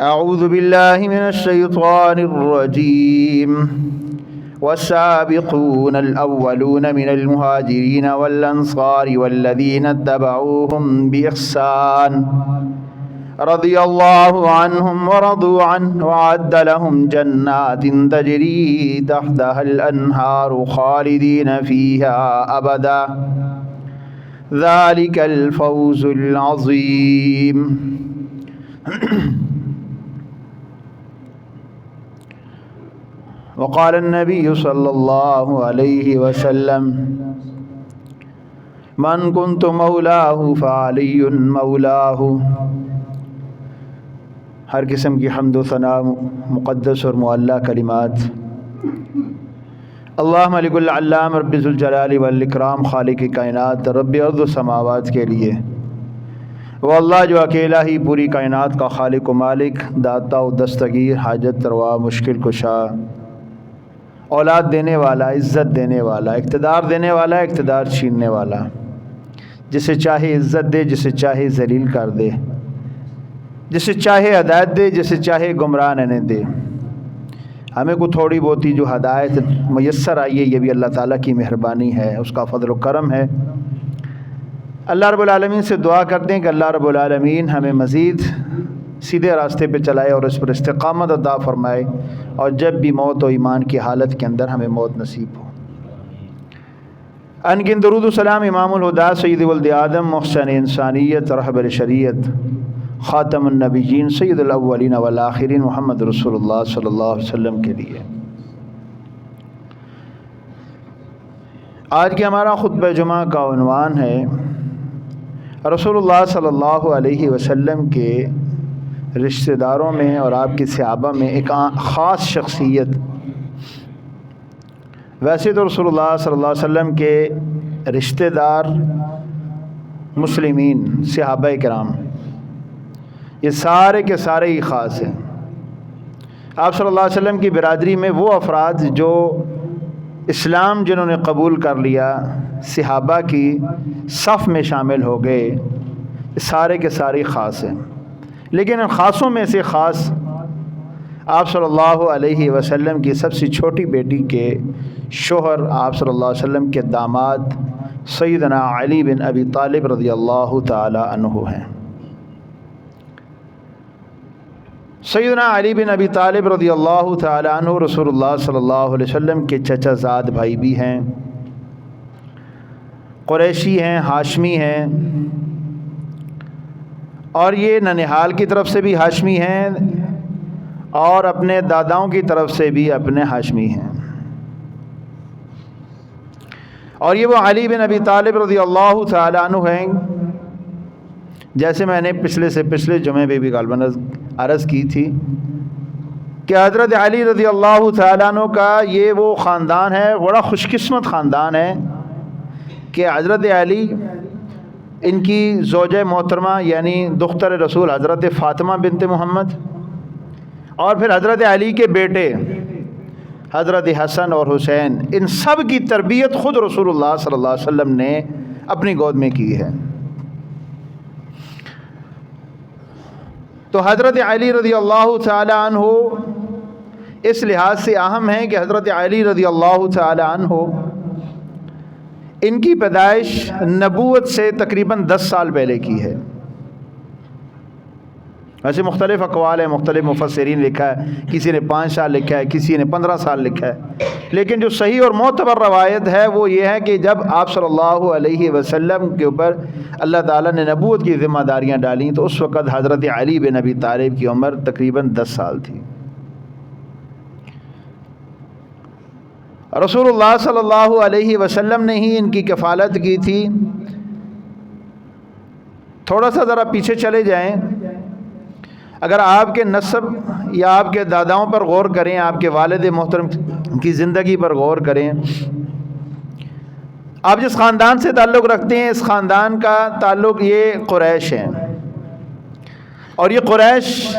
أعوذ بالله من الشيطان الرجيم. والسابقون الأولون من المهاجرين والأنصار والذين اتبعوهم بإحسان رضي الله عنهم ورضوا عنه وعد لهم جنات تجري تحتها الأنهار خالدين فيها أبدا. ذلك الفوز العظيم. وقال النبي صلى الله عليه وسلم، من كنت مولاه فعلي مولاه. ہر قسم کی حمد و ثناء، مقدس اور معلّہ کلمات۔ اللہ ملک العلام، رب الجلال والاکرام، خالق کائنات، رب ارض و سماوات کے لیے۔ وہ اللہ جو اکیلا ہی پوری کائنات کا خالق و مالک، داتا و دستگیر، حاجت، روا، مشکل، کشا۔ اولاد دینے والا، عزت دینے والا، اقتدار دینے والا، اقتدار چھیننے والا۔ جسے چاہے عزت دے، جسے چاہے ذلیل کر دے۔ جسے چاہے ہدایت دے، جسے چاہے گمراہ نہ دے۔ ہمیں کو تھوڑی بہت ہی جو ہدایت میسر آئی ہے، یہ بھی اللہ تعالیٰ کی مہربانی ہے، اس کا فضل و کرم ہے۔ اللہ رب العالمین سے دعا کرتے ہیں کہ اللہ رب العالمین ہمیں مزید سیدھے راستے پہ چلائے اور اس پر استقامت ادا فرمائے اور جب بھی موت و ایمان کی حالت کے اندر ہمیں موت نصیب ہو۔ ان گن درود السلام امام الہدا سید ولد آدم، محسن انسانیت، رحب الشریعت، خاتم النبیین، سید الاولین والآخرین محمد رسول اللہ صلی اللہ علیہ وسلم کے لیے۔ آج کے ہمارا خطبہ جمعہ کا عنوان ہے رسول اللہ صلی اللہ علیہ وسلم کے رشتہ داروں میں اور آپ کی صحابہ میں ایک خاص شخصیت۔ ویسے تو رسول اللہ صلی اللہ علیہ وسلم کے رشتہ دار مسلمین، صحابہ کرام، یہ سارے کے سارے ہی خاص ہیں۔ آپ صلی اللہ علیہ وسلم کی برادری میں وہ افراد جو اسلام جنہوں نے قبول کر لیا، صحابہ کی صف میں شامل ہو گئے سارے کے سارے خاص ہیں۔ لیکن ان خاصوں میں سے خاص آپ صلی اللہ علیہ وسلم کی سب سے چھوٹی بیٹی کے شوہر آپ صلی اللہ علیہ وسلم کے داماد سیدنا علی بن ابی طالب رضی اللہ تعالی عنہ ہیں۔ سیدنا علی بن ابی طالب رضی اللہ تعالیٰ عنہ رسول اللہ صلی اللہ علیہ وسلم کے چچا زاد بھائی بھی ہیں۔ قریشی ہیں، ہاشمی ہیں۔ اور یہ ننہال کی طرف سے بھی ہاشمی ہیں اور اپنے داداؤں کی طرف سے بھی اپنے ہاشمی ہیں۔ اور یہ وہ علی بن ابی طالب رضی اللہ تعالیٰ عنہ ہیں۔ جیسے میں نے پچھلے سے پچھلے جمعے پہ بھی غالباً عرض کی تھی کہ حضرت علی رضی اللہ تعالیٰ عنہ کا یہ وہ خاندان ہے، بڑا خوش قسمت خاندان ہے کہ حضرت علی ان کی زوج محترمہ یعنی دختر رسول حضرت فاطمہ بنت محمد اور پھر حضرت علی کے بیٹے حضرت حسن اور حسین، ان سب کی تربیت خود رسول اللہ صلی اللہ علیہ وسلم نے اپنی گود میں کی ہے۔ تو حضرت علی رضی اللہ تعالیٰ عنہ اس لحاظ سے اہم ہے کہ حضرت علی رضی اللہ تعالیٰ عنہ ان کی پیدائش نبوت سے تقریباً دس سال پہلے کی ہے۔ ویسے مختلف اقوال ہیں، مختلف مفسرین لکھا ہے، کسی نے پانچ سال لکھا ہے، کسی نے پندرہ سال لکھا ہے۔ لیکن جو صحیح اور معتبر روایت ہے، وہ یہ ہے کہ جب آپ صلی اللہ علیہ وسلم کے اوپر اللہ تعالیٰ نے نبوت کی ذمہ داریاں ڈالیں، تو اس وقت حضرت علی بن نبی طالب کی عمر تقریباً دس سال تھی۔ رسول اللہ صلی اللہ علیہ وسلم نے ہی ان کی کفالت کی تھی۔ تھوڑا سا ذرا پیچھے چلے جائیں۔ اگر آپ کے نصب یا آپ کے داداؤں پر غور کریں، آپ کے والد محترم کی زندگی پر غور کریں۔ آپ جس خاندان سے تعلق رکھتے ہیں، اس خاندان کا تعلق یہ قریش ہے اور یہ قریش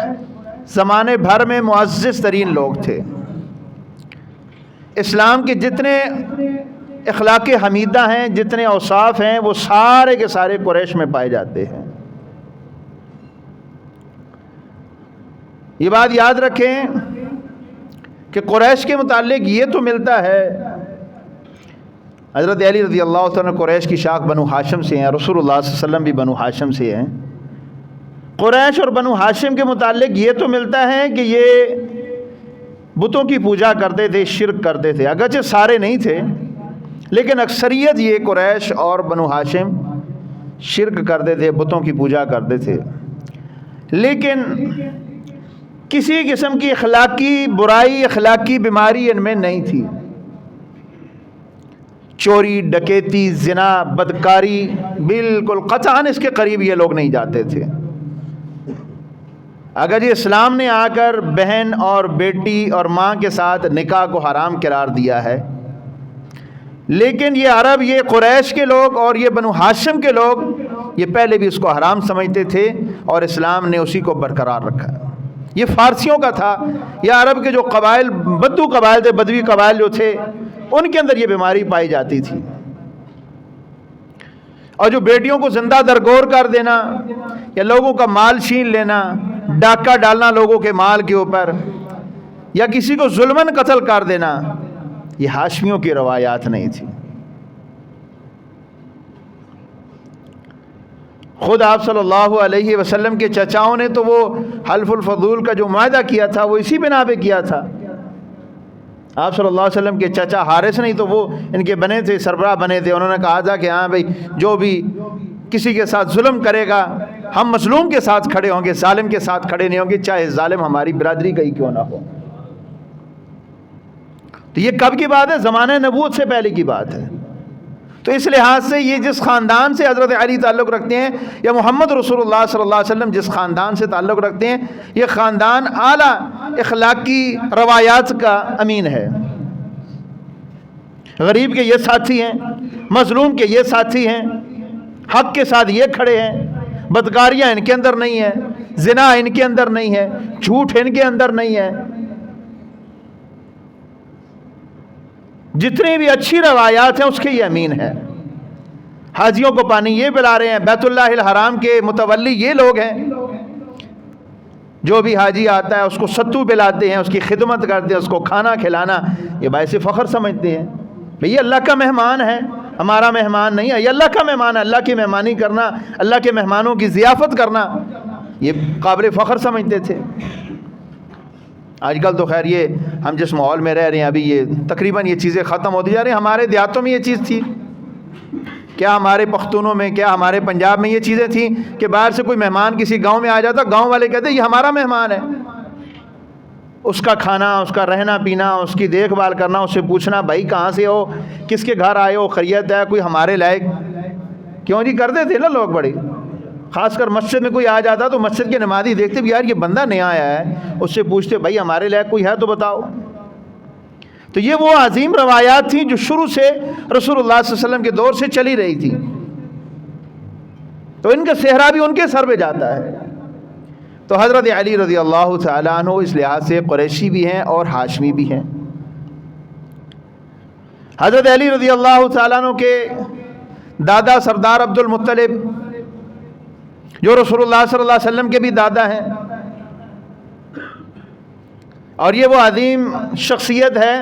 زمانے بھر میں معزز ترین لوگ تھے۔ اسلام کے جتنے اخلاق حمیدہ ہیں، جتنے اوصاف ہیں، وہ سارے کے سارے قریش میں پائے جاتے ہیں۔ یہ بات یاد رکھیں کہ قریش کے متعلق یہ تو ملتا ہے، حضرت علی رضی اللہ عنہ قریش کی شاخ بنو ہاشم سے ہیں، رسول اللہ صلی اللہ علیہ وسلم بھی بنو ہاشم سے ہیں۔ قریش اور بنو ہاشم کے متعلق یہ تو ملتا ہے کہ یہ بتوں کی پوجا کرتے تھے، شرک کرتے تھے۔ اگرچہ سارے نہیں تھے، لیکن اکثریت یہ قریش اور بنو ہاشم شرک کرتے تھے، بتوں کی پوجا کرتے تھے۔ لیکن کسی قسم کی اخلاقی برائی، اخلاقی بیماری ان میں نہیں تھی۔ چوری، ڈکیتی، زنا، بدکاری بالکل قطعاً اس کے قریب یہ لوگ نہیں جاتے تھے۔ اگر یہ اسلام نے آ کر بہن اور بیٹی اور ماں کے ساتھ نکاح کو حرام قرار دیا ہے، لیکن یہ عرب، یہ قریش کے لوگ اور یہ بنو ہاشم کے لوگ، یہ پہلے بھی اس کو حرام سمجھتے تھے اور اسلام نے اسی کو برقرار رکھا۔ یہ فارسیوں کا تھا یا عرب کے جو قبائل، بدو قبائل تھے، بدوی قبائل جو تھے، ان کے اندر یہ بیماری پائی جاتی تھی۔ اور جو بیٹیوں کو زندہ درگور کر دینا، یا لوگوں کا مال چھین لینا ڈاکہ ڈالنا لوگوں کے مال کے اوپر، یا کسی کو ظلمن قتل کر دینا، یہ ہاشمیوں کی روایات نہیں تھی۔ خود آپ صلی اللہ علیہ وسلم کے چچاؤں نے تو وہ حلف الفضول کا جو معاہدہ کیا تھا، وہ اسی بنا پہ کیا تھا۔ آپ صلی اللہ علیہ وسلم کے چچا حارث نہیں تو وہ ان کے بنے تھے، سربراہ بنے تھے۔ انہوں نے کہا تھا کہ ہاں بھائی، جو بھی کسی کے ساتھ ظلم کرے گا ہم مظلوم کے ساتھ کھڑے ہوں گے، ظالم کے ساتھ کھڑے نہیں ہوں گے، چاہے ظالم ہماری برادری کا ہی کیوں نہ ہو۔ تو یہ کب کی بات ہے؟ زمانہ نبوت سے پہلے کی بات ہے۔ تو اس لحاظ سے یہ جس خاندان سے حضرت علی تعلق رکھتے ہیں، یا محمد رسول اللہ صلی اللہ علیہ وسلم جس خاندان سے تعلق رکھتے ہیں، یہ خاندان اعلیٰ اخلاقی روایات کا امین ہے۔ غریب کے یہ ساتھی ہیں، مظلوم کے یہ ساتھی ہیں، حق کے ساتھ یہ کھڑے ہیں۔ بدکاریاں ان کے اندر نہیں ہیں، زنا ان کے اندر نہیں ہے، جھوٹ ان کے اندر نہیں ہے۔ جتنی بھی اچھی روایات ہیں، اس کے یہ امین ہے۔ حاجیوں کو پانی یہ پلا رہے ہیں، بیت اللہ الحرام کے متولی یہ لوگ ہیں، جو بھی حاجی آتا ہے، اس کو ستو پلاتے ہیں، اس کی خدمت کرتے ہیں، اس کو کھانا کھلانا، یہ باعث فخر سمجھتے ہیں۔ بھئی اللہ کا مہمان ہے۔ ہمارا مہمان نہیں ہے۔ یہ اللہ کا مہمان ہے۔ اللہ کی مہمانی کرنا، اللہ کے مہمانوں کی ضیافت کرنا، یہ قابل فخر سمجھتے تھے۔ آج کل تو خیر، یہ ہم جس ماحول میں رہ رہے ہیں، ابھی یہ تقریباً یہ چیزیں ختم ہوتی جا رہی ہیں۔ ہمارے دیہاتوں میں یہ چیز تھی۔ کیا ہمارے پختونوں میں، کیا ہمارے پنجاب میں یہ چیزیں تھیں کہ باہر سے کوئی مہمان کسی گاؤں میں آ جاتا، گاؤں والے کہتے یہ ہمارا مہمان ہے۔ اس کا کھانا، اس کا رہنا، پینا، اس کی دیکھ بھال کرنا، اس سے پوچھنا، بھائی کہاں سے ہو؟ کس کے گھر آئے ہو؟ خرید ہے، کوئی ہمارے لائق؟ کیوں جی؟ کرتے تھے نا لوگ بڑے۔ خاص کر مسجد میں کوئی آ جاتا تو مسجد کے نمازی دیکھتے بھی یار یہ بندہ نیا آیا ہے۔ اس سے پوچھتے، بھائی ہمارے لائق کوئی ہے تو بتاؤ۔ تو یہ وہ عظیم روایات تھیں جو شروع سے رسول اللہ صلی اللہ علیہ وسلم کے دور سے چلی رہی تھی تو ان کا صحرا بھی ان کے سر پہ جاتا ہے۔ تو حضرت علی رضی اللہ تعالیٰ عنہ اس لحاظ سے قریشی بھی ہیں اور ہاشمی بھی ہیں۔ حضرت علی رضی اللہ تعالیٰ عنہ کے دادا سردار عبد المطلب، جو رسول اللہ صلی اللہ علیہ وسلم کے بھی دادا ہیں۔ اور یہ وہ عظیم شخصیت ہے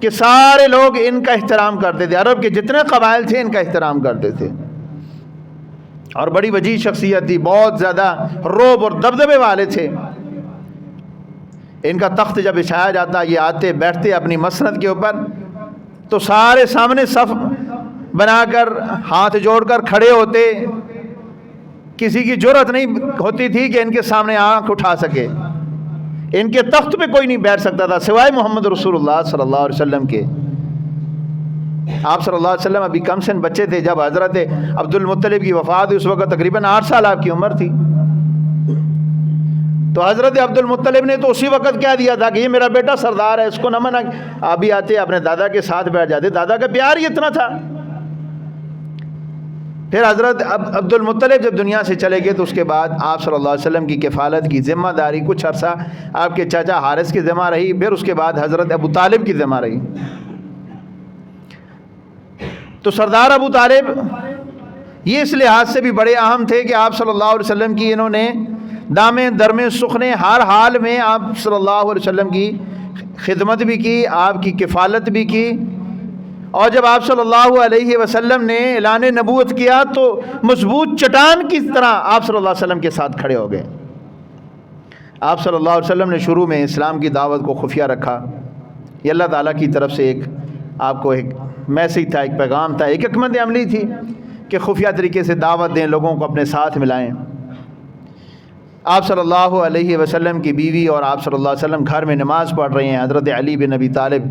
کہ سارے لوگ ان کا احترام کرتے تھے۔ عرب کے جتنے قبائل تھے ان کا احترام کرتے تھے۔ اور بڑی وجیح شخصیت تھی بہت زیادہ روب اور دبدبے والے تھے۔ ان کا تخت جب بچھایا جاتا، یہ آتے، بیٹھتے اپنی مسرت کے اوپر، تو سارے سامنے صف بنا کر، ہاتھ جوڑ کر کھڑے ہوتے۔ کسی کی ضرورت نہیں ہوتی تھی کہ ان کے سامنے آنکھ اٹھا سکے۔ ان کے تخت پہ کوئی نہیں بیٹھ سکتا تھا، سوائے محمد رسول اللہ صلی اللہ علیہ وسلم کے۔ آپ صلی اللہ علیہ وسلم ابھی کم سن بچے تھے، جب حضرت عبد المطلب کی وفات اس وقت تقریباً آٹھ سال آپ کی عمر تھی۔ تو حضرت عبد المطلب نے تو اسی وقت کیا دیا تھا کہ یہ میرا بیٹا سردار ہے، اس کو نہ منع۔ ابھی آتے، اپنے دادا کے ساتھ بیٹھ جاتے۔ دادا کا پیار ہی اتنا تھا۔ پھر حضرت عبد المطلب جب دنیا سے چلے گئے تو اس کے بعد آپ صلی اللہ علیہ وسلم کی کفالت کی ذمہ داری، کچھ عرصہ آپ کے چاچا حارث کی ذمہ رہی، پھر اس کے بعد حضرت ابو طالب کی ذمہ رہی۔ تو سردار ابو طالب یہ اس لحاظ سے بھی بڑے اہم تھے کہ آپ صلی اللہ علیہ وسلم کی انہوں نے دامے درمے سخنے ہر حال میں آپ صلی اللہ علیہ وسلم کی خدمت بھی کی، آپ کی کفالت بھی کی۔ اور جب آپ صلی اللہ علیہ وسلم نے اعلان نبوت کیا تو مضبوط چٹان کی طرح آپ صلی اللہ علیہ وسلم کے ساتھ کھڑے ہو گئے۔ آپ صلی اللہ علیہ وسلم نے شروع میں اسلام کی دعوت کو خفیہ رکھا۔ یہ اللہ تعالیٰ کی طرف سے ایک آپ کو ایک میسیج تھا، ایک پیغام تھا، ایک حکمت عملی تھی کہ خفیہ طریقے سے دعوت دیں، لوگوں کو اپنے ساتھ ملائیں۔ آپ صلی اللہ علیہ وسلم کی بیوی اور آپ صلی اللہ علیہ وسلم گھر میں نماز پڑھ رہے ہیں، حضرت علی بن نبی طالب۔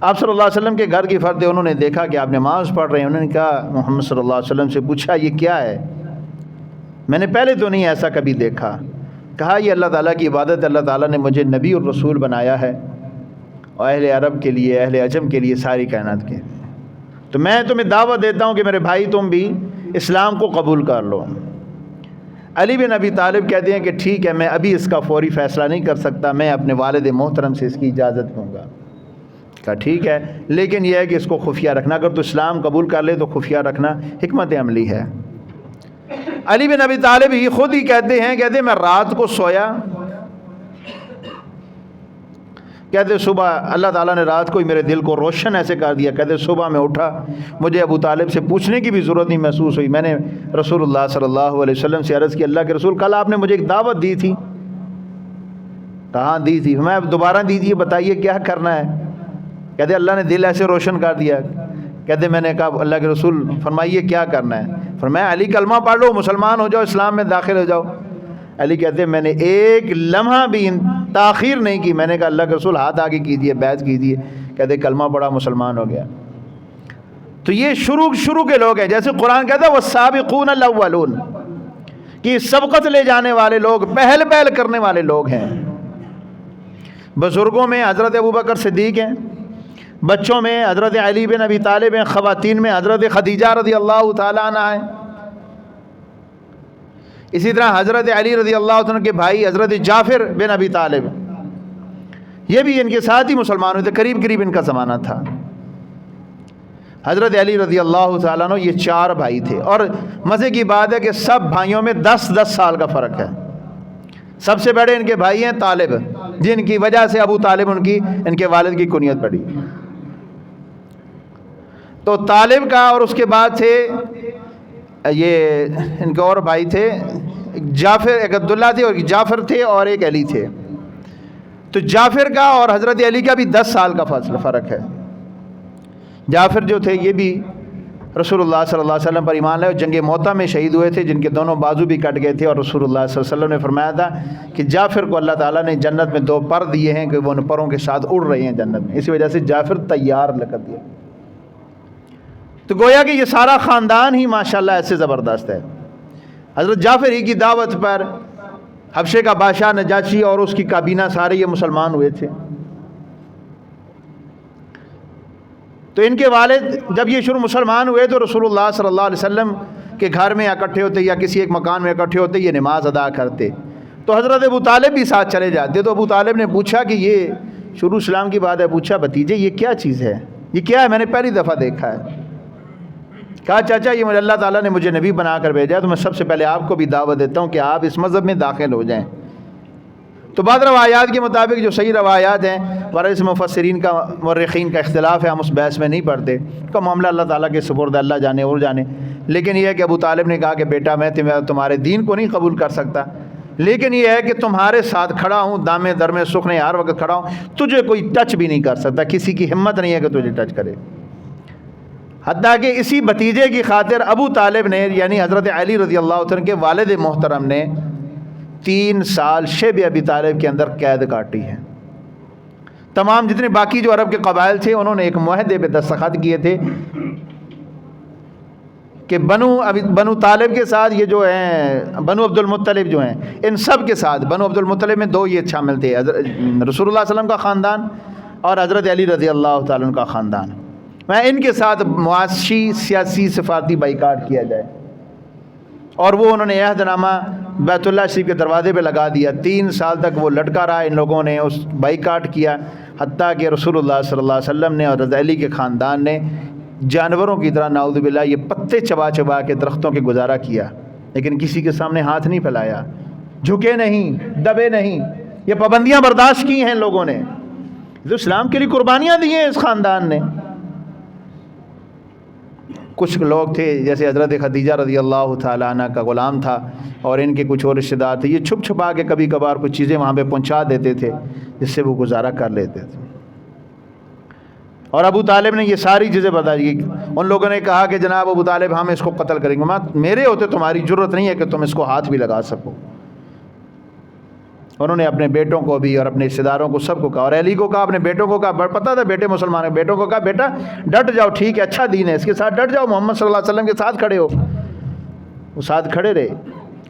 آپ صلی اللہ علیہ وسلم کے گھر کی فرد انہوں نے دیکھا کہ آپ نماز پڑھ رہے ہیں۔ انہوں نے کہا، محمد صلی اللہ علیہ وسلم سے پوچھا، یہ کیا ہے؟ میں نے پہلے تو نہیں ایسا کبھی دیکھا۔ کہا، یہ اللہ تعالیٰ کی عبادت، اللہ تعالیٰ نے مجھے نبی اور رسول بنایا ہے۔ اور اہل عرب کے لیے، اہل عجم کے لیے ساری کائنات کے تو میں تمہیں دعوت دیتا ہوں کہ میرے بھائی تم بھی اسلام کو قبول کر لو۔ علی بن ابی طالب کہتے ہیں کہ ٹھیک ہے، میں ابھی اس کا فوری فیصلہ نہیں کر سکتا، میں اپنے والد محترم سے اس کی اجازت دوں گا۔ کہا ٹھیک ہے، لیکن یہ ہے کہ اس کو خفیہ رکھنا، اگر تو اسلام قبول کر لے تو خفیہ رکھنا حکمت عملی ہے۔ علی بن ابی طالب ہی خود ہی کہتے ہیں کہتے ہیں میں رات کو سویا کہتے صبح، اللہ تعالیٰ نے رات کو ہی میرے دل کو روشن ایسے کر دیا کہتے صبح میں اٹھا، مجھے ابو طالب سے پوچھنے کی بھی ضرورت نہیں محسوس ہوئی۔ میں نے رسول اللہ صلی اللہ علیہ وسلم سے عرض کی، اللہ کے رسول، کل آپ نے مجھے ایک دعوت دی تھی۔ کہاں دی تھی؟ میں دوبارہ دیجیے بتائیے کیا کرنا ہے؟ کہتے اللہ نے دل ایسے روشن کر دیا۔ کہتے میں نے کہا، اللہ کے رسول، فرمائیے کیا کرنا ہے؟ فرمایا، علی کلمہ پڑھ لو، مسلمان ہو جاؤ، اسلام میں داخل ہو جاؤ۔ علی کہتے ہیں، میں نے ایک لمحہ بھی تاخیر نہیں کی۔ میں نے کہا، اللہ کے رسول ہاتھ آگے کیجیے بیعت کیجیے کہتے کلمہ پڑا مسلمان ہو گیا۔ تو یہ شروع شروع کے لوگ ہیں، جیسے قرآن کہتا ہے وہ سابقون الاولون کہ سبقت لے جانے والے لوگ، پہل پہل کرنے والے لوگ ہیں۔ بزرگوں میں حضرت ابو بکر صدیق ہیں، بچوں میں حضرت علی بن ابی طالب ہیں، خواتین میں حضرت خدیجہ رضی اللہ تعالیٰ عنہ ہیں۔ اسی طرح حضرت علی رضی اللہ عنہ کے بھائی حضرت جعفر بن ابی طالب، یہ بھی ان کے ساتھ ہی مسلمان ہوئے تھے، قریب قریب ان کا زمانہ تھا۔ حضرت علی رضی اللہ تعالیٰ عنہ یہ چار بھائی تھے، اور مزے کی بات ہے کہ سب بھائیوں میں دس دس سال کا فرق ہے۔ سب سے بڑے ان کے بھائی ہیں طالب، جن کی وجہ سے ابو طالب ان کی، ان کے والد کی کنیت پڑی تو طالب کا اور اس کے بعد تھے یہ ان کے اور بھائی تھے، جعفر، ایک عبداللہ تھے اور جعفر تھے اور ایک علی تھے۔ تو جعفر کا اور حضرت علی کا بھی دس سال کا فاصلہ فرق ہے۔ جعفر جو تھے، یہ بھی رسول اللہ صلی اللہ علیہ وسلم پر ایمان لائے جنگ موتا میں شہید ہوئے تھے، جن کے دونوں بازو بھی کٹ گئے تھے اور رسول اللہ صلی اللہ علیہ وسلم نے فرمایا تھا کہ جعفر کو اللہ تعالیٰ نے جنت میں دو پر دیے ہیں کہ وہ ان پروں کے ساتھ اڑ رہے ہیں جنت میں۔ اسی وجہ سے جعفر تیار لکت دیا۔ تو گویا کہ یہ سارا خاندان ہی ماشاءاللہ ایسے زبردست ہے۔ حضرت جعفر ہی کی دعوت پر حبشے کا بادشاہ نجاشی اور اس کی کابینہ سارے یہ مسلمان ہوئے تھے۔ تو ان کے والد جب یہ شروع مسلمان ہوئے تو رسول اللہ صلی اللہ علیہ وسلم کے گھر میں اکٹھے ہوتے یا کسی ایک مکان میں اکٹھے ہوتے یہ نماز ادا کرتے۔ تو حضرت ابو طالب بھی ساتھ چلے جاتے۔ تو ابو طالب نے پوچھا کہ یہ شروع اسلام کی بات ہے۔ پوچھا بتیجے یہ کیا چیز ہے؟ یہ کیا ہے؟ میں نے پہلی دفعہ دیکھا ہے۔ کہا، چاچا، یہ مجھے اللہ تعالیٰ نے مجھے نبی بنا کر بھیجا تو میں سب سے پہلے آپ کو بھی دعوت دیتا ہوں کہ آپ اس مذہب میں داخل ہو جائیں۔ تو بعض روایات کے مطابق جو صحیح روایات ہیں ورث مفسرین کا مرخین کا اختلاف ہے، ہم اس بحث میں نہیں پڑھتے۔ کا معاملہ اللہ تعالیٰ کے سپرد، اللہ جانے اور جانے۔ لیکن یہ ہے کہ ابو طالب نے کہا کہ بیٹا، میں تمہارے دین کو نہیں قبول کر سکتا۔ لیکن یہ ہے کہ تمہارے ساتھ کھڑا ہوں، دامے درمے سکھنے ہر وقت کھڑا ہوں، تجھے کوئی ٹچ بھی نہیں کر سکتا۔ کسی کی ہمت نہیں ہے کہ تجھے ٹچ کرے۔ حتیٰ کہ اسی بتیجے کی خاطر ابو طالب نے یعنی حضرت علی رضی اللہ عنہ کے والد محترم نے تین سال شیب ابی طالب کے اندر قید کاٹی ہے۔ تمام جتنے باقی جو عرب کے قبائل تھے، انہوں نے ایک معاہدے پہ دستخط کیے تھے کہ بنو ابھی بنو طالب کے ساتھ یہ جو ہیں، بنو عبد المطلب جو ہیں، ان سب کے ساتھ، بنو عبد المطلب میں دو یہ شامل تھے رسول اللہ اللہ علیہ وسلم کا خاندان اور حضرت علی رضی اللہ تعالیٰ کا خاندان۔ میں ان کے ساتھ معاشی سیاسی سفارتی بائیکاٹ کیا جائے۔ اور وہ انہوں نے عہد نامہ بیت اللہ شریف کے دروازے پہ لگا دیا۔ تین سال تک وہ لٹکا رہا، ان لوگوں نے اس بائیکاٹ کیا۔ حتیٰ کہ رسول اللہ صلی اللہ علیہ وسلم نے اور علی کے خاندان نے جانوروں کی طرح ناؤد باللہ یہ پتے چبا چبا کے درختوں کے گزارا کیا۔ لیکن کسی کے سامنے ہاتھ نہیں پھیلایا۔ جھکے نہیں، دبے نہیں۔ یہ پابندیاں برداشت کی ہیں لوگوں نے۔ جو اسلام کے لیے قربانیاں دی ہیں اس خاندان نے۔ کچھ لوگ تھے، جیسے حضرت خدیجہ رضی اللہ تعالیٰ عنہ کا غلام تھا، اور ان کے کچھ اور رشتہ دار تھے۔ یہ چھپ چھپا کے کبھی کبھار کچھ چیزیں وہاں پہ پہنچا دیتے تھے، جس سے وہ گزارا کر لیتے تھے۔ اور ابو طالب نے یہ ساری چیزیں بتائی۔ ان لوگوں نے کہا کہ جناب ابو طالب، ہم اس کو قتل کریں گے۔ میرے ہوتے تمہاری ضرورت نہیں ہے کہ تم اس کو ہاتھ بھی لگا سکو۔ انہوں نے اپنے بیٹوں کو بھی اور اپنے رشتے داروں کو سب کو کہا اور علی کو کہا، اپنے بیٹوں کو کہا۔ پتہ تھا بیٹے مسلمان ہیں، بیٹوں کو کہا، بیٹا ڈٹ جاؤ، ٹھیک ہے اچھا دین ہے، اس کے ساتھ ڈٹ جاؤ، محمد صلی اللہ علیہ وسلم کے ساتھ کھڑے ہو۔ وہ ساتھ کھڑے رہے۔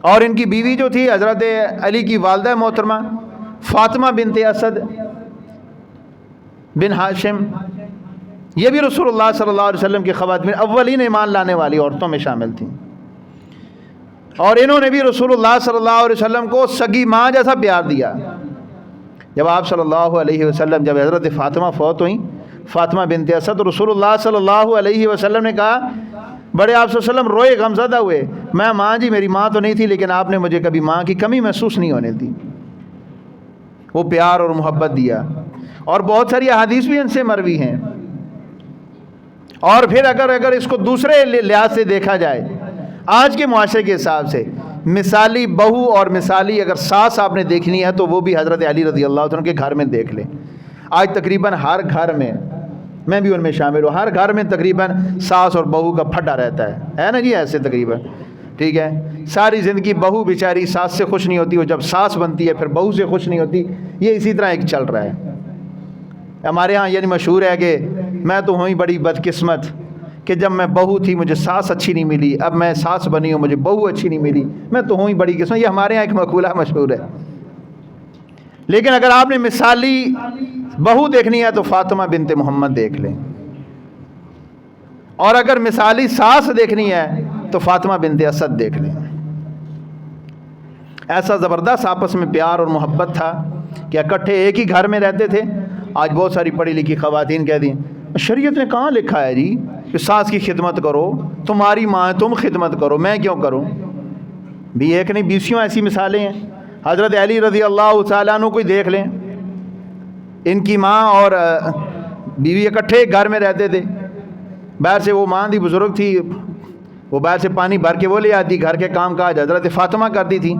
اور ان کی بیوی جو تھی، حضرت علی کی والدہ محترمہ، فاطمہ بنت اسد بن ہاشم، یہ بھی رسول اللہ صلی اللہ علیہ وسلم کی خواتین، اولین ایمان لانے والی عورتوں میں شامل تھیں۔ اور انہوں نے بھی رسول اللہ صلی اللہ علیہ وسلم کو سگی ماں جیسا پیار دیا۔ جب آپ صلی اللہ علیہ وسلم، جب حضرت فاطمہ فوت ہوئیں، فاطمہ بنت اسد، رسول اللہ صلی اللہ علیہ وسلم نے کہا، بڑے آپ صلی اللہ علیہ وسلم روئے، غمزدہ ہوئے۔ میں ماں جی میری ماں تو نہیں تھی، لیکن آپ نے مجھے کبھی ماں کی کمی محسوس نہیں ہونے دی۔ وہ پیار اور محبت دیا۔ اور بہت ساری احادیث بھی ان سے مروی ہیں۔ اور پھر اگر اگر اس کو دوسرے لحاظ سے دیکھا جائے آج کے معاشرے کے حساب سے مثالی بہو اور مثالی اگر ساس آپ نے دیکھنی ہے تو وہ بھی حضرت علی رضی اللہ عنہ کے گھر میں دیکھ لیں۔ آج تقریباً ہر گھر میں میں بھی ان میں شامل ہوں، ہر گھر میں تقریباً ساس اور بہو کا پھٹا رہتا ہے۔ ہے نا جی؟ ایسے تقریباً۔ ٹھیک ہے؟ ساری زندگی بہو بیچاری ساس سے خوش نہیں ہوتی، وہ جب ساس بنتی ہے پھر بہو سے خوش نہیں ہوتی۔ یہ اسی طرح ایک چل رہا ہے۔ ہمارے ہاں یعنی مشہور ہے کہ میں تو ہوں ہی بڑی بدقسمت۔ کہ جب میں بہو تھی مجھے ساس اچھی نہیں ملی، اب میں ساس بنی ہوں، مجھے بہو اچھی نہیں ملی۔ میں تو ہوں ہی بڑی قسمت، یہ ہمارے یہاں ایک مقولہ مشہور ہے۔ لیکن اگر آپ نے مثالی بہو دیکھنی ہے تو فاطمہ بنت محمد دیکھ لیں۔ اور اگر مثالی ساس دیکھنی ہے تو فاطمہ بنت اسد دیکھ لیں۔ ایسا زبردست آپس میں پیار اور محبت تھا کہ اکٹھے ایک ہی گھر میں رہتے تھے۔ آج بہت ساری پڑھی لکھی خواتین کہہ دیں، شریعت نے کہاں لکھا ہے جی؟ کہ ساس کی خدمت کرو، تمہاری ماں تم خدمت کرو، میں کیوں کروں؟ بھی ایک نہیں، بیسیوں ایسی مثالیں ہیں۔ حضرت علی رضی اللہ تعالیٰ عنہ کوئی دیکھ لیں۔ ان کی ماں اور بیوی اکٹھے گھر میں رہتے تھے۔ باہر سے وہ ماں دی بزرگ تھی، وہ باہر سے پانی بھر کے وہ لے آتی، گھر کے کام کاج۔ حضرت فاطمہ کرتی تھی۔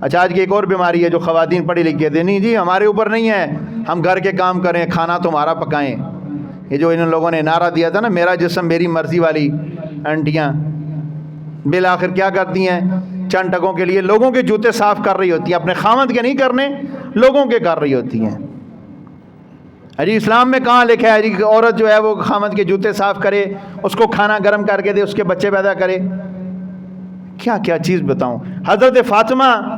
اچھا آج کی ایک اور بیماری ہے جو خواتین پڑھی لکھی ہے۔ نہیں جی ہمارے اوپر نہیں ہے۔ ہم گھر کے کام کریں، کھانا تمہارا پکائیں۔ یہ جو ان لوگوں نے نعرہ دیا تھا نا، میرا جسم میری مرضی والی انٹیاں۔ بالآخر کیا کرتی ہیں؟ چند ٹکوں کے لیے لوگوں کے جوتے صاف کر رہی ہوتی ہیں، اپنے خامد کے نہیں کرنے، لوگوں کے کر رہی ہوتی ہیں۔ ارے اسلام میں کہاں لکھا ہے؟ کہ عورت جو ہے وہ خامد کے جوتے صاف کرے، اس کو کھانا گرم کر کے دے، اس کے بچے پیدا کرے۔ کیا کیا چیز بتاؤں؟ حضرت فاطمہ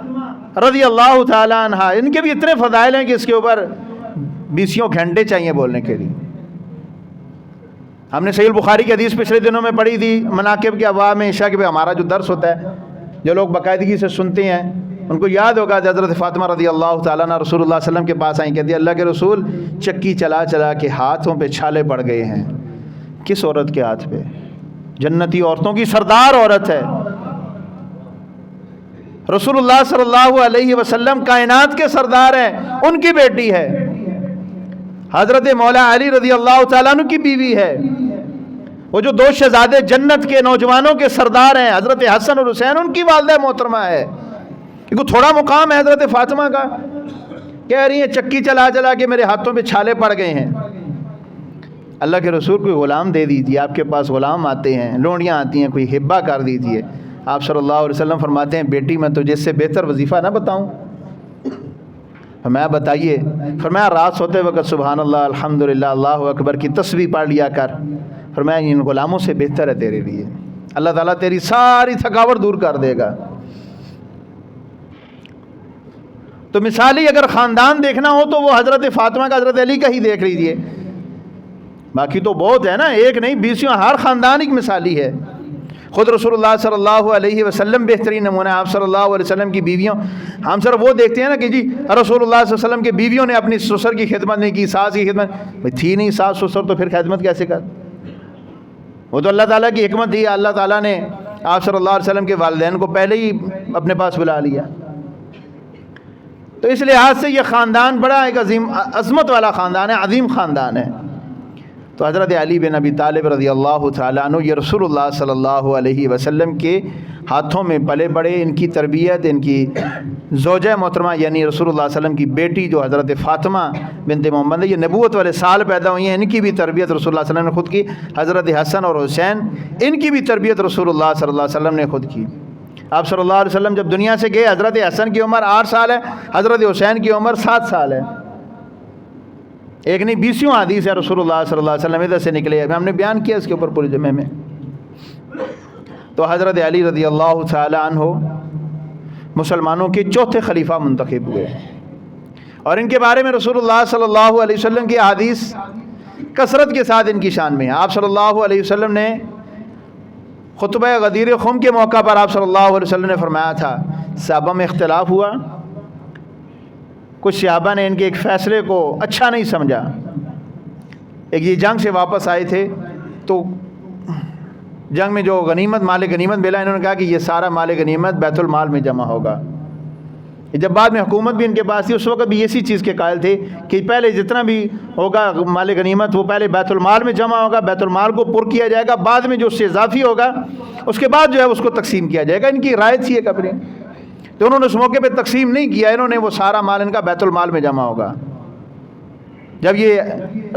رضی اللہ تعالیٰ عنہ، ان کے بھی اتنے فضائل ہیں کہ اس کے اوپر بیسیوں گھنٹے چاہیے بولنے کے لیے۔ ہم نے سہیل بخاری کی حدیث پچھلے دنوں میں پڑھی تھی، مناقب کے عوام میں عشاء کے ہمارا جو درس ہوتا ہے، جو لوگ باقاعدگی سے سنتے ہیں، ان کو یاد ہوگا کہ حضرت فاطمہ رضی اللہ تعالیٰ نے رسول اللہ علیہ وسلم کے پاس آئیں کہتی اللہ کے رسول چکی چلا چلا کے ہاتھوں پہ چھالے پڑ گئے ہیں۔ کس عورت کے ہاتھ پہ؟ جنتی عورتوں کی سردار عورت ہے۔ رسول اللہ صلی اللہ علیہ وسلم کائنات کے سردار ہیں، ان کی بیٹی ہے۔ حضرت مولا علی رضی اللہ تعالیٰ عنہ کی بیوی ہے۔ وہ جو دو شہزادے جنت کے نوجوانوں کے سردار ہیں، حضرت حسن اور حسین، ان کی والدہ محترمہ ہے۔ کیونکہ تھوڑا مقام ہے حضرت فاطمہ کا۔ کہہ رہی ہیں، چکی چلا چلا کے میرے ہاتھوں پہ چھالے پڑ گئے ہیں۔ اللہ کے رسول کوئی غلام دے دیجیے آپ کے پاس غلام آتے ہیں، لونڈیاں آتی ہیں، کوئی ہبا کر دیجیے آپ صلی اللہ علیہ وسلم فرماتے ہیں، بیٹی، میں تو جس سے بہتر وظیفہ نہ بتاؤں۔ فرمایا، بتائیے، فرمایا، رات سوتے وقت سبحان اللہ الحمد للہ اللہ اکبر کی تصویر پڑھ لیا کر۔ فرمایا، ان غلاموں سے بہتر ہے تیرے لیے۔ اللہ تعالیٰ تیری ساری تھکاوٹ دور کر دے گا۔ تو مثالی اگر خاندان دیکھنا ہو تو وہ حضرت فاطمہ کا حضرت علی کا ہی دیکھ لیجیے باقی تو بہت ہے نا، ایک نہیں، بیسیوں ہر خاندان ایک مثالی ہے۔ خود رسول اللہ صلی اللہ علیہ وسلم بہترین نمونہ آپ صلی اللہ علیہ وسلم کی بیویوں، ہم سر وہ دیکھتے ہیں نا کہ جی رسول اللہ صلی اللہ علیہ وسلم کی بیویوں نے اپنی سسر کی خدمت نہیں کی، ساس کی خدمت۔ بھائی، تھی نہیں ساس، سسر تو پھر خدمت کیسے کر؟ وہ تو اللہ تعالیٰ کی حکمت تھی اللہ تعالیٰ نے آپ صلی اللہ علیہ وسلم کے والدین کو پہلے ہی اپنے پاس بلا لیا۔ تو اس لحاظ سے یہ خاندان بڑا ایک عظیم، عظمت والا خاندان ہے، عظیم خاندان ہے۔ تو حضرت علی بن ابی طالب رضی اللہ تعالیٰ عنہ یہ رسول اللہ صلی اللہ علیہ وسلم کے ہاتھوں میں پلے بڑے، ان کی تربیت، ان کی زوجہ محترمہ یعنی رسول اللہ علیہ وسلم کی بیٹی جو حضرت فاطمہ بنت محمد یہ نبوت والے سال پیدا ہوئی ہیں، ان کی بھی تربیت رسول اللہ علیہ وسلم نے خود کی، حضرت حسن اور حسین، ان کی بھی تربیت رسول اللہ صلی اللہ علیہ وسلم نے خود کی۔ آپ صلی اللہ علیہ وسلم جب دنیا سے گئے، حضرت حسن کی عمر آٹھ سال ہے، حضرت حسین کی عمر سات سال ہے۔ ایک نہیں، بیسیوں حدیث ہے رسول اللہ صلی اللہ علیہ وسلم، ادھر سے نکلے۔ ہم نے بیان کیا اس کے اوپر پورے جمعے میں۔ تو حضرت علی رضی اللہ تعالیٰ عنہ مسلمانوں کے چوتھے خلیفہ منتخب ہوئے۔ اور ان کے بارے میں رسول اللہ صلی اللہ علیہ وسلم کی حدیث کثرت کے ساتھ ان کی شان میں آپ صلی اللہ علیہ وسلم نے خطبہ غدیر خم کے موقع پر آپ صلی اللہ علیہ وسلم نے فرمایا تھا، صحابہ میں اختلاف ہوا۔ کچھ صحابہ نے ان کے ایک فیصلے کو اچھا نہیں سمجھا۔ ایک یہ جنگ سے واپس آئے تھے۔ تو جنگ میں جو غنیمت، مال غنیمت ملا، انہوں نے کہا کہ یہ سارا مال غنیمت بیت المال میں جمع ہوگا۔ جب بعد میں حکومت بھی ان کے پاس تھی، اس وقت بھی اسی چیز کے قائل تھے کہ پہلے جتنا بھی ہوگا مال غنیمت، وہ پہلے بیت المال میں جمع ہوگا، بیت المال کو پر کیا جائے گا۔ بعد میں جو اس سے اضافی ہوگا، اس کے بعد جو ہے اس کو تقسیم کیا جائے گا۔ ان کی رائے تھی ایک اپنی۔ تو انہوں نے اس موقع پہ تقسیم نہیں کیا، انہوں نے وہ سارا مال، ان کا بیت المال میں جمع ہوگا۔ جب یہ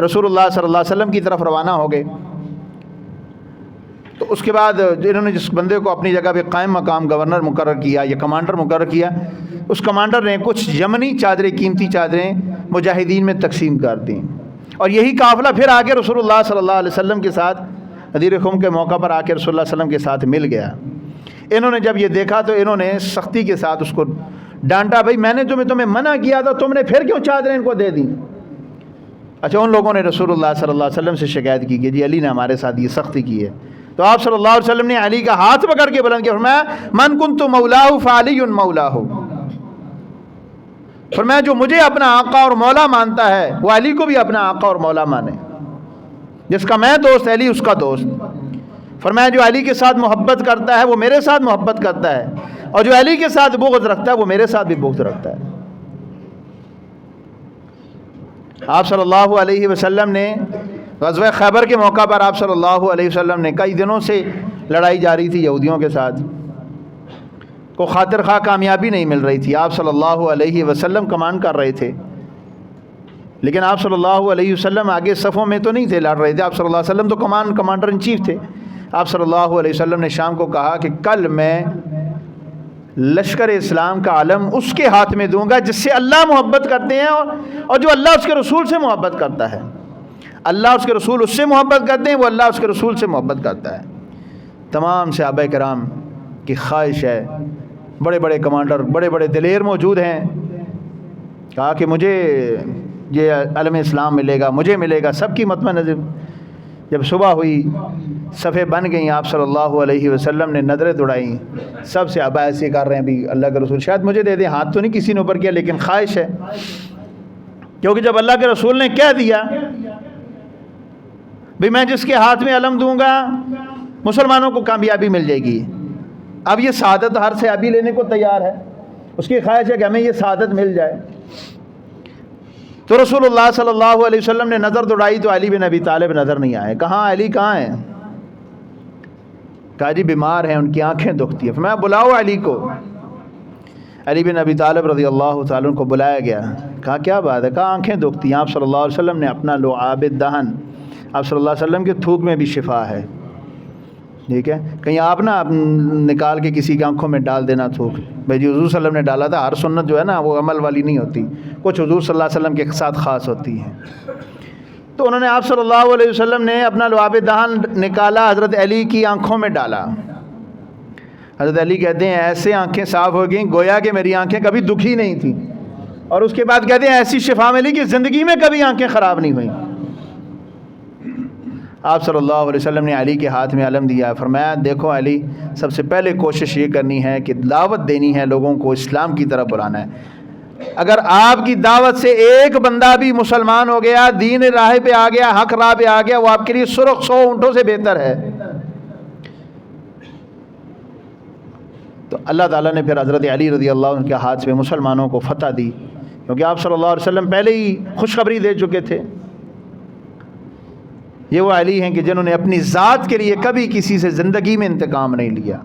رسول اللہ صلی اللہ علیہ وسلم کی طرف روانہ ہو گئے، تو اس کے بعد انہوں نے جس بندے کو اپنی جگہ پہ قائم مقام گورنر مقرر کیا، یا کمانڈر مقرر کیا، اس کمانڈر نے کچھ یمنی چادریں، قیمتی چادریں مجاہدین میں تقسیم کر دیں۔ اور یہی قافلہ پھر آ کے رسول اللہ صلی اللہ علیہ وسلم کے ساتھ، حدیر خم کے موقع پر آ کے رسول اللہ علیہ وسلم کے ساتھ مل گیا۔ انہوں نے جب یہ دیکھا تو انہوں نے سختی کے ساتھ اس کو ڈانٹا، بھائی میں نے تمہیں تمہیں منع کیا تھا، تم نے پھر کیوں چادریں ان کو دے دیں؟ اچھا ان لوگوں نے رسول اللہ صلی اللہ علیہ وسلم سے شکایت کی کہ جی علی نے ہمارے ساتھ یہ سختی کی ہے۔ تو آپ صلی اللہ علیہ وسلم نے علی کا ہاتھ پکڑ کے بلند کیا، فرمایا، من کن تو مولا ہو فعلی مولا ہو فرمایا، جو مجھے اپنا آقا اور مولا مانتا ہے، وہ علی کو بھی اپنا آقا اور مولا مانے، جس کا میں دوست، علی اس کا دوست۔ فرمایا جو علی کے ساتھ محبت کرتا ہے وہ میرے ساتھ محبت کرتا ہے اور جو علی کے ساتھ بغض رکھتا ہے وہ میرے ساتھ بھی بغض رکھتا ہے۔ آپ صلی اللہ علیہ وسلم نے غزوہ خیبر کے موقع پر آپ صلی اللہ علیہ وسلم نے کئی دنوں سے لڑائی جاری تھی یہودیوں کے ساتھ۔ کو خاطر خواہ کامیابی نہیں مل رہی تھی۔ آپ صلی اللہ علیہ وسلم کمان کر رہے تھے۔ لیکن آپ صلی اللہ علیہ وسلم آگے صفوں میں تو نہیں تھے، لڑ رہے تھے۔ آپ صلی اللہ علیہ وسلم تو کمان کمانڈر ان چیف تھے۔ آپ صلی اللہ علیہ وسلم نے شام کو کہا کہ کل میں لشکر اسلام کا عالم اس کے ہاتھ میں دوں گا جس سے اللہ محبت کرتے ہیں اور جو اللہ اس کے رسول سے محبت کرتا ہے۔ اللہ اس کے رسول اس سے محبت کرتے ہیں، وہ اللہ اس کے رسول سے محبت کرتا ہے۔ تمام صحابہ کرام کی خواہش ہے۔ بڑے بڑے کمانڈر، بڑے بڑے دلیر موجود ہیں۔ کہا کہ مجھے یہ علم اسلام ملے گا، مجھے ملے گا، سب کی متم نظر جب صبح ہوئی صفحے بن گئیں، آپ صلی اللہ علیہ وسلم نے نظریں دوڑائیں۔ سب سے ابا ایسے کر رہے ہیں، بھی اللہ کے رسول۔ شاید مجھے دے دیں، ہاتھ تو نہیں کسی نے اوپر کیا، لیکن خواہش ہے۔ کیونکہ جب اللہ کے رسول نے کہہ دیا، بھی میں جس کے ہاتھ میں علم دوں گا، مسلمانوں کو کامیابی مل جائے گی۔ اب یہ سعادت ہر سے ابھی لینے کو تیار ہے۔ اس کی خواہش ہے کہ ہمیں یہ سعادت مل جائے۔ تو رسول اللہ صلی اللہ علیہ وسلم نے نظر دوڑائی تو علی بن ابی طالب نظر نہیں آئے۔ کہاں علی، کہاں ہیں؟ کہا جی بیمار ہیں، ان کی آنکھیں دکھتی ہیں۔ میں بلاؤ علی کو۔ علی بن ابی طالب رضی اللہ تعالیٰ کو بلایا گیا۔ کہا، کیا بات ہے؟ کہا، آنکھیں دکھتی ہیں۔ آپ صلی اللہ علیہ وسلم نے اپنا لو دہن، آپ صلی اللہ علیہ وسلم کے تھوک میں بھی شفا ہے۔ ٹھیک ہے؟ کہیں آپ نا نکال کے کسی کی آنکھوں میں ڈال دینا تھوک۔ بھائی جی حضور صلی اللہ علیہ وسلم نے ڈالا تھا۔ ہر سنت جو ہے نا، وہ عمل والی نہیں ہوتی۔ کچھ حضور صلی اللہ علیہ وسلم کے ساتھ خاص ہوتی ہیں۔ تو انہوں نے آپ صلی اللہ علیہ وسلم نے اپنا لعاب دہن نکالا، حضرت علی کی آنکھوں میں ڈالا۔ حضرت علی کہتے ہیں، ایسے آنکھیں صاف ہو گئیں، گویا کہ میری آنکھیں کبھی دکھی نہیں تھیں۔ اور اس کے بعد کہتے ہیں، ایسی شفا ملی کہ زندگی میں کبھی آنکھیں خراب نہیں ہوئیں۔ آپ صلی اللہ علیہ وسلم نے علی کے ہاتھ میں علم دیا، فرمایا، دیکھو علی، سب سے پہلے کوشش یہ کرنی ہے کہ دعوت دینی ہے لوگوں کو اسلام کی طرف بلانا ہے۔ اگر آپ کی دعوت سے ایک بندہ بھی مسلمان ہو گیا، دین راہ پہ آ گیا، حق راہ پہ آ گیا، وہ آپ کے لیے سرخ سو اونٹوں سے بہتر ہے۔ تو اللہ تعالیٰ نے پھر حضرت علی رضی اللہ عنہ کے ہاتھ میں مسلمانوں کو فتح دی۔ کیونکہ آپ صلی اللہ علیہ وسلم پہلے ہی خوشخبری دے چکے تھے۔ یہ وہ علی ہیں کہ جنہوں نے اپنی ذات کے لیے کبھی کسی سے زندگی میں انتقام نہیں لیا۔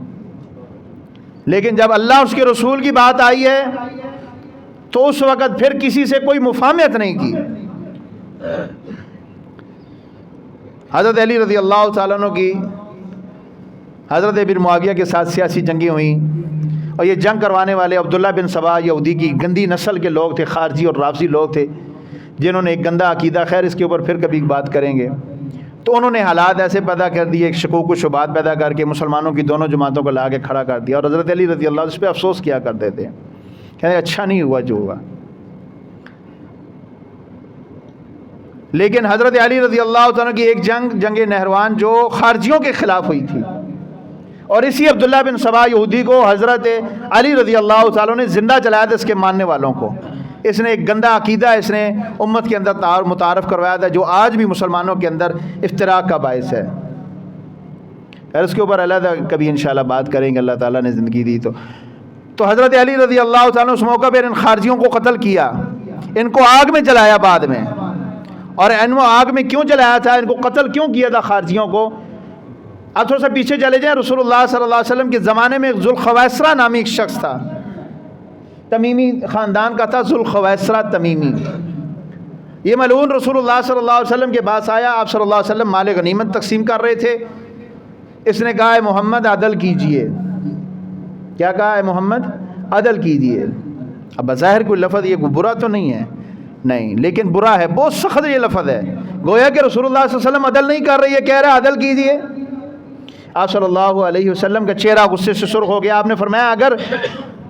لیکن جب اللہ اس کے رسول کی بات آئی ہے تو اس وقت پھر کسی سے کوئی مفاہمت نہیں کی۔ حضرت علی رضی اللہ تعالیٰ عنہ کی، حضرت بن معاویہ کے ساتھ سیاسی جنگیں ہوئیں۔ اور یہ جنگ کروانے والے عبداللہ بن صبا یہودی کی گندی نسل کے لوگ تھے، خارجی اور رافضی لوگ تھے، جنہوں نے ایک گندا عقیدہ، خیر اس کے اوپر پھر کبھی بات کریں گے۔ تو انہوں نے حالات ایسے پیدا کر دیے، ایک شکوک و شبات پیدا کر کے مسلمانوں کی دونوں جماعتوں کو لا کے کھڑا کر دیا۔ اور حضرت علی رضی اللہ اس پہ افسوس کیا کرتے تھے۔ کہتے اچھا نہیں ہوا جو ہوا۔ لیکن حضرت علی رضی اللہ تعالیٰ کی ایک جنگ جنگ نہروان جو خارجیوں کے خلاف ہوئی تھی۔ اور اسی عبداللہ بن صبا یہودی کو حضرت علی رضی اللہ تعالیٰ نے زندہ چلایا تھا اس کے ماننے والوں کو۔ اس نے ایک گندا عقیدہ اس نے امت کے اندر متعارف کروایا تھا جو آج بھی مسلمانوں کے اندر افطراک کا باعث ہے۔ اور اس کے اوپر علیحدہ کبھی انشاءاللہ بات کریں گے، اللہ تعالیٰ نے زندگی دی تو۔ تو حضرت علی رضی اللہ تعالیٰ نے اس موقع پر ان خارجیوں کو قتل کیا۔ ان کو آگ میں جلایا بعد میں۔ اور ان وہ آگ میں کیوں جلایا تھا؟ ان کو قتل کیوں کیا تھا خارجیوں کو؟ اب تھوڑا سا پیچھے چلے جائیں۔ رسول اللہ صلی اللہ علیہ وسلم کے زمانے میں ذوالخویسرا نامی ایک شخص تھا۔ تمیمی خاندان کا تھا ذوالخویسرا تمیمی۔ یہ ملعون رسول اللہ صلی اللہ علیہ وسلم کے پاس آیا۔ آپ صلی اللہ علیہ وسلم مال غنیمت تقسیم کر رہے تھے۔ اس نے کہا محمد، عدل کیجیے۔ کیا کہا ہے محمد؟ عدل کیجیے۔ اب بظاہر کوئی لفظ یہ برا تو نہیں ہے۔ نہیں، لیکن برا ہے، بہت سخت یہ لفظ ہے۔ گویا کہ رسول اللہ صلی اللہ علیہ وسلم عدل نہیں کر رہی ہے، کہہ رہا عدل کیجیے۔ آپ صلی اللہ علیہ وسلم کا چہرہ غصے سے سرخ ہو گیا۔ آپ نے فرمایا، اگر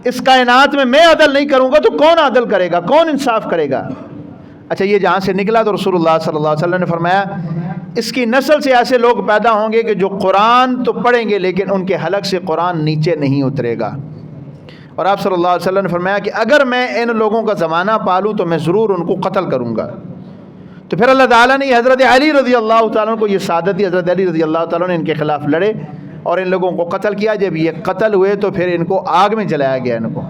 اس کائنات میں میں عدل نہیں کروں گا تو کون عدل کرے گا؟ کون انصاف کرے گا؟ اچھا یہ جہاں سے نکلا تو رسول اللہ صلی اللہ علیہ وسلم نے فرمایا اس کی نسل سے ایسے لوگ پیدا ہوں گے کہ جو قرآن تو پڑھیں گے لیکن ان کے حلق سے قرآن نیچے نہیں اترے گا۔ اور آپ صلی اللہ علیہ وسلم نے فرمایا کہ اگر میں ان لوگوں کا زمانہ پالوں تو میں ضرور ان کو قتل کروں گا۔ تو پھر اللہ تعالیٰ نے حضرت علی رضی اللہ تعالیٰ کو یہ سعادت دی، حضرت علی رضی اللہ تعالیٰ نے ان کے خلاف لڑے اور ان لوگوں کو قتل کیا۔ جب یہ قتل ہوئے تو پھر ان کو آگ میں جلایا گیا ان کو۔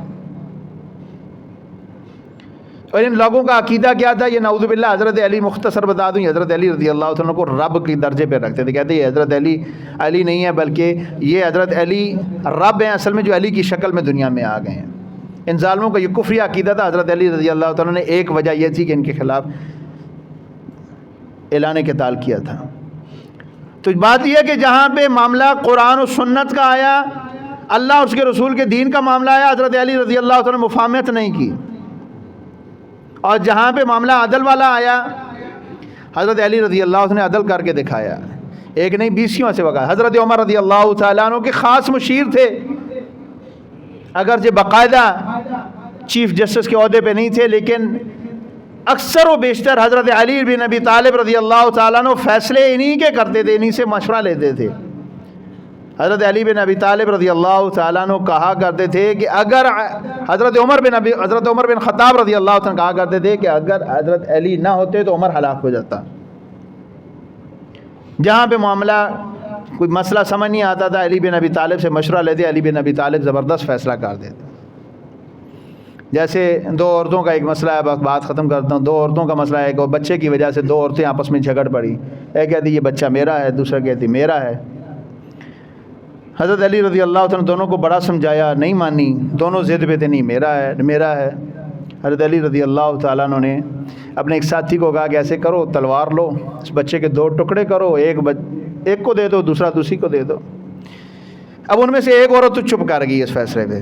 اور ان لوگوں کا عقیدہ کیا تھا؟ یہ نعوذ باللہ حضرت علی مختصر بتا دوں حضرت علی رضی اللہ عنہ کو رب کی درجے پہ رکھتے تھے۔ کہتے ہیں، یہ حضرت علی علی نہیں ہے بلکہ یہ حضرت علی رب ہیں اصل میں جو علی کی شکل میں دنیا میں آ گئے ہیں۔ ان ظالموں کا یہ کفری عقیدہ تھا۔ حضرت علی رضی اللہ تعالیٰ نے ایک وجہ یہ تھی کہ ان کے خلاف اعلان کے کیا تھا۔ تو بات یہ کہ جہاں پہ معاملہ قرآن و سنت کا آیا، اللہ اس کے رسول کے دین کا معاملہ آیا، حضرت علی رضی اللہ تعالیٰ نے مفاہمت نہیں کی۔ اور جہاں پہ معاملہ عدل والا آیا، حضرت علی رضی اللہ عنہ نے عدل کر کے دکھایا۔ ایک نہیں بیسیوں سے بقا۔ حضرت عمر رضی اللہ تعالیٰ عنہ کے خاص مشیر تھے۔ اگرچہ باقاعدہ چیف جسٹس کے عہدے پہ نہیں تھے، لیکن اکثر و بیشتر حضرت علی بن نبی طالب رضی اللہ تعالیٰ عنہ فیصلے انہی کے کرتے تھے، انہی سے مشورہ لیتے تھے۔ حضرت علی بن ابی طالب رضی اللہ تعالیٰ عنہ کہا کرتے تھے کہ اگر حضرت عمر بن ابی حضرت عمر بن خطاب رضی اللہ عنہ کہا کرتے تھے کہ اگر حضرت علی نہ ہوتے تو عمر ہلاک ہو جاتا۔ جہاں پہ معاملہ کوئی مسئلہ سمجھ نہیں آتا تھا، علی بن ابی طالب سے مشورہ لیتے، علی بن ابی طالب زبردست فیصلہ کر دیتے۔ جیسے دو عورتوں کا ایک مسئلہ ہے بات ختم کرتا ہوں۔ دو عورتوں کا مسئلہ ہے کہ بچے کی وجہ سے دو عورتیں آپس میں جھگڑ پڑی۔ ایک کہتی یہ بچہ میرا ہے، دوسرا کہتی میرا ہے۔ حضرت علی رضی اللہ عنہ دونوں کو بڑا سمجھایا، نہیں مانی، دونوں ضد پہ تھے نہیں، میرا ہے میرا ہے۔ حضرت علی رضی اللہ تعالیٰ عنہ نے اپنے ایک ساتھی کو کہا کہ ایسے کرو، تلوار لو، اس بچے کے دو ٹکڑے کرو، ایک بچ، ایک کو دے دو، دوسرا دوسری کو دے دو۔ اب ان میں سے ایک عورت تو چپ کر گئی اس فیصلے پہ۔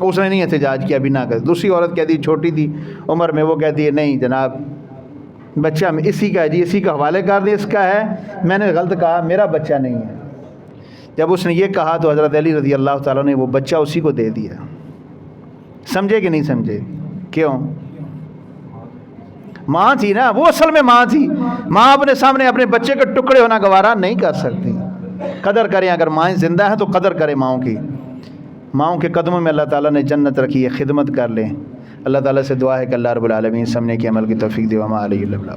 اس نے نہیں احتجاج کیا بھی نہ کر دوسری عورت کہتی چھوٹی تھی عمر میں وہ کہتی ہے نہیں جناب، بچہ اسی کا ہے جی اسی کا حوالے کر دیں اس کا ہے۔ میں نے غلط کہا، میرا بچہ نہیں ہے۔ جب اس نے یہ کہا تو حضرت علی رضی اللہ تعالیٰ نے وہ بچہ اسی کو دے دیا۔ سمجھے کہ نہیں سمجھے؟ کیوں؟ ماں تھی نا، وہ اصل میں ماں تھی۔ ماں اپنے سامنے اپنے بچے کے ٹکڑے ہونا گوارا نہیں کر سکتی۔ قدر کریں، اگر مائیں زندہ ہیں تو قدر کریں ماؤں کی۔ ماؤں کے قدموں میں اللہ تعالیٰ نے جنت رکھی ہے خدمت کر لیں۔ اللہ تعالیٰ سے دعا ہے کہ اللہ رب العالمین سمنے کے عمل کی توفیق دیوا علیہ اللہ۔